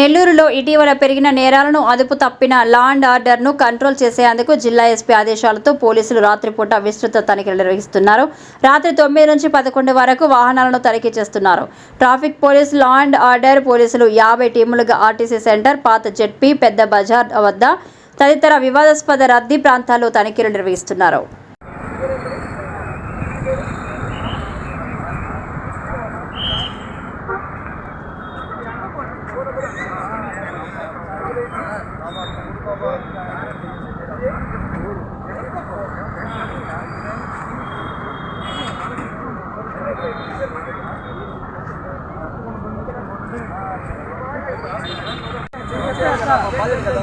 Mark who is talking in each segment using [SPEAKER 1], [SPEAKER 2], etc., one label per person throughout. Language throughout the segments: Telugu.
[SPEAKER 1] నెల్లూరులో ఇటీవల పెరిగిన నేరాలను అదుపు తప్పిన లా అండ్ ఆర్డర్ను కంట్రోల్ చేసేందుకు జిల్లా ఎస్పీ ఆదేశాలతో పోలీసులు రాత్రిపూట విస్తృత తనిఖీలు నిర్వహిస్తున్నారు. రాత్రి తొమ్మిది నుంచి పదకొండు వరకు వాహనాలను తనిఖీ చేస్తున్నారు. Traffic police law and order పోలీసులు యాభై టీములుగా ఆర్టీసీ సెంటర్ పాత జెడ్పీ పెద్ద బజార్ వద్ద తదితర వివాదాస్పద రద్దీ ప్రాంతాల్లో తనిఖీలు నిర్వహిస్తున్నారు.
[SPEAKER 2] కదా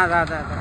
[SPEAKER 2] అదే అదే అదే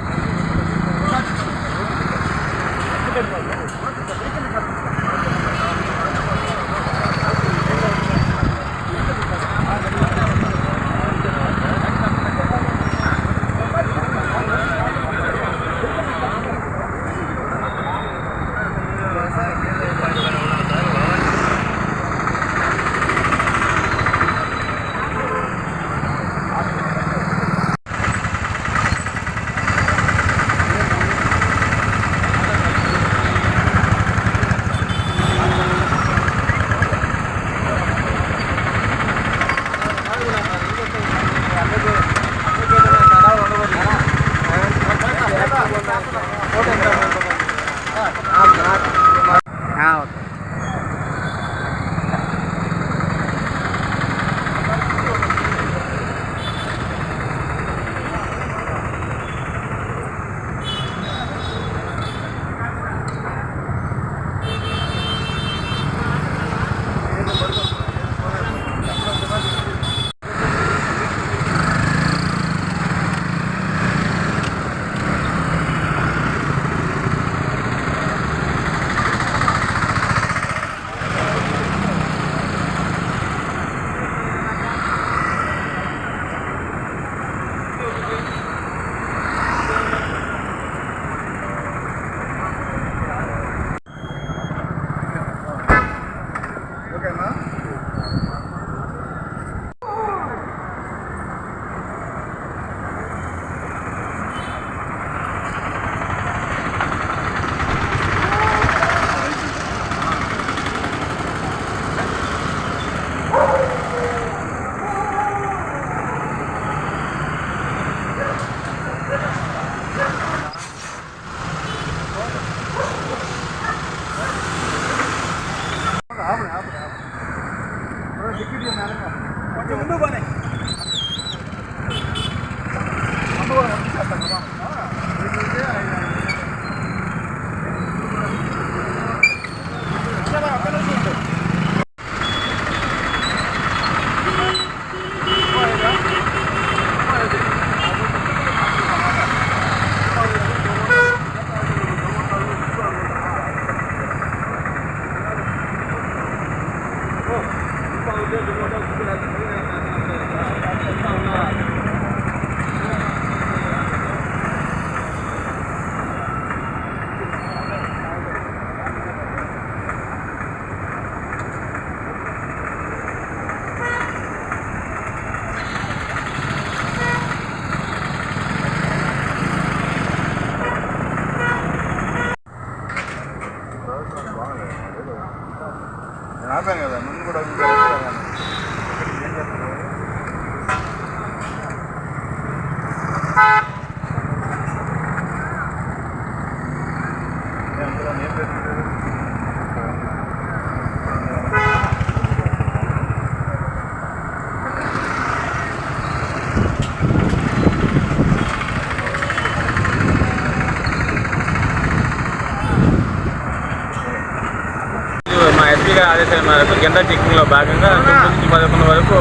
[SPEAKER 3] గారి ఆదేశాల మేరకు జనరల్ చెకింగ్లో భాగంగా తొమ్మిది నుంచి పదకొండు వరకు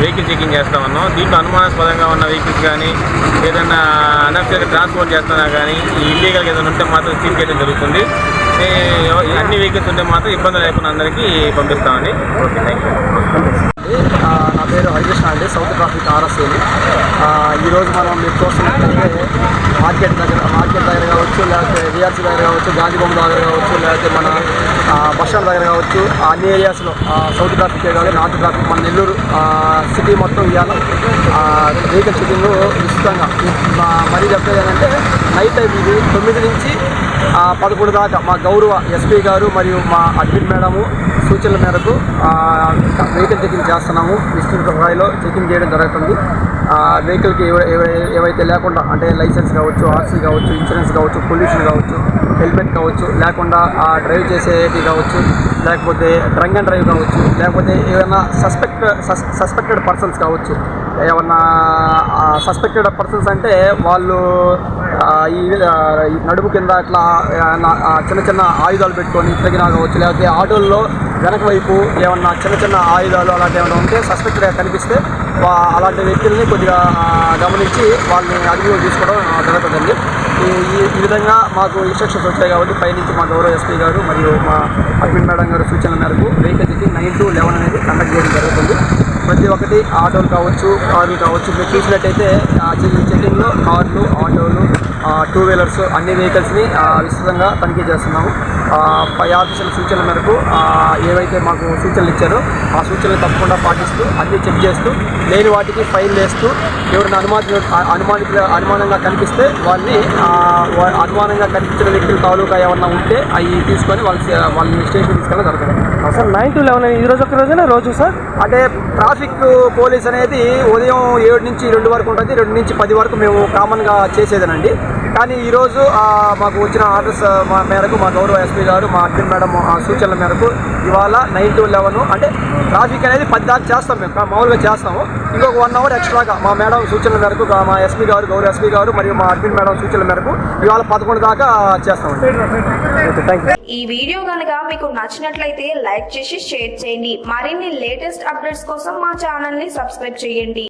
[SPEAKER 3] వెహికల్ చెకింగ్ చేస్తా ఉన్నాం దీంట్లో అనుమానాస్పదంగా ఉన్న వెహికల్స్ కానీ ఏదైనా అనఫిషియల్గా ట్రాన్స్పోర్ట్ చేస్తున్నా కానీ ఇల్లీగల్ ఏదైనా ఉంటే మాత్రం సీజ్ చేయడం జరుగుతుంది. అన్ని వెహికల్స్ ఉంటే మాత్రం ఇబ్బంది లేకుండా అందరికీ పంపిస్తామండి. ఓకే థ్యాంక్ యూ
[SPEAKER 2] నా పేరు హరికృష్ణ అండి. సౌత్ ట్రాఫిక్ ఆర్ఎస్ఏని ఈరోజు మనం మీరు చూస్తున్నట్లయితే మార్కెట్ దగ్గర మార్కెట్ దగ్గర కావచ్చు లేకపోతే విఆర్సీ దగ్గర కావచ్చు గాంధీబొమ్మ దగ్గర కావచ్చు లేకపోతే మన బస్టాండ్ బస్ స్టాండ్ దగ్గర కావచ్చు అన్ని ఏరియాస్లో సౌత్ ట్రాఫిక్ కానీ నార్త్ ట్రాఫిక్ మన నెల్లూరు సిటీ మొత్తం ఇవ్వాలి వెహికల్ షూటింగ్ విస్తృతంగా. మరీ చెప్పేది ఏంటంటే నైట్ టైం ఇది తొమ్మిది నుంచి పదకొండు దాకా మా గౌరవ ఎస్పీ గారు మరియు మా అడ్మిన్ మేడము సూచనల మేరకు వెహికల్ చెకింగ్ చేస్తున్నాము. విస్తృత స్థాయిలో చెకింగ్ చేయడం జరుగుతుంది. వెహికల్కి ఏవైతే లేకుండా అంటే లైసెన్స్ కావచ్చు ఆర్సీ కావచ్చు ఇన్సూరెన్స్ కావచ్చు పొల్యూషన్ కావచ్చు హెల్మెట్ కావచ్చు లేకుండా ఆ, డ్రైవ్ చేసేది కావచ్చు లేకపోతే డ్రంక్ అండ్ డ్రైవ్ కావచ్చు లేకపోతే ఏమైనా సస్పెక్ట్ సస్పెక్టెడ్ పర్సన్స్ కావచ్చు ఏమన్నా సస్పెక్టెడ్ పర్సన్స్ అంటే వాళ్ళు ఈ నడుపు నడుము కింద అట్లా చిన్న చిన్న ఆయుధాలు పెట్టుకొని తగినా కావచ్చు లేకపోతే ఆటోల్లో వెనక వైపు ఏమన్నా చిన్న చిన్న ఆయుధాలు అలాంటి ఏమైనా ఉంటే సస్పెక్టెడ్గా కనిపిస్తే అలాంటి వ్యక్తుల్ని కొద్దిగా గమనించి వాళ్ళని అదుపులో తీసుకోవడం జరుగుతుందండి. ఈ ఈ- విధంగా మాకు ఇన్స్ట్రక్షన్స్ వచ్చాయి కాబట్టి పైనుంచి మా గౌరవ ఎస్పీ గారు మరియు మా అడ్మిన్ మేడం గారు సూచనల మేరకు వెహికల్ నైన్ టు లెవెన్ అనేది కండక్ట్ చేయడం జరుగుతుంది. ప్రతి ఒక్కటి ఆటోలు కావచ్చు కార్లు కావచ్చు మీరు చూసినట్టయితే చెకింగ్లో కార్లు ఆటోలు టూ వీలర్స్ అన్ని వెహికల్స్ని విస్తృతంగా తనిఖీ చేస్తున్నాము. పై ఆఫీసుల సూచనల మేరకు ఏవైతే మాకు సూచనలు ఇచ్చారో ఆ సూచనలు తప్పకుండా పాటిస్తూ అన్ని చెక్ చేస్తూ లేని వాటికి ఫైన్ వేస్తూ ఎవరిని అనుమాని అనుమానితుల అనుమానంగా కనిపిస్తే వాళ్ళని అనుమానంగా కనిపించిన వ్యక్తులు తాలూకా ఏమన్నా ఉంటే అవి తీసుకొని వాళ్ళ వాళ్ళని స్టేషన్ తీసుకెళ్ళడం జరుగుతుంది.
[SPEAKER 4] సార్ నైన్ టు లెవెన్ ఈ రోజు ఒక రోజున? రోజు సార్?
[SPEAKER 2] అంటే ట్రాఫిక్ పోలీస్ అనేది ఉదయం ఏడు నుంచి రెండు వరకు ఉంటుంది రెండు నుంచి పది వరకు మేము కామన్గా చేసేదేనండి. కానీ ఈరోజు మాకు వచ్చిన ఆర్డర్స్ మా మేరకు మా గౌరవ ఎస్పీ గారు మా అడ్మిన్ మేడం ఆ సూచనల మేరకు ఇవాళ నైన్ టు లెవెన్ అంటే ట్రాఫిక్ అనేది పది దాకా చేస్తాం మేము. మామూలుగా చేస్తాము. ఇంకొక వన్ అవర్ ఎక్స్ట్రాగా మా మేడం సూచనల మేరకు మా ఎస్పీ గారు గౌరవ ఎస్పీ గారు మరియు మా అడ్మిన్ మేడం సూచనల మేరకు ఇవాళ పదకొండు దాకా చేస్తామండి.
[SPEAKER 4] యూ
[SPEAKER 5] ఈ వీడియో కనుక మీకు నచ్చినట్లయితే లైక్ చేసి షేర్ చేయండి. మరిన్ని లేటెస్ట్ అప్డేట్స్ కోసం మా ఛానల్ని సబ్స్క్రైబ్ చేయండి.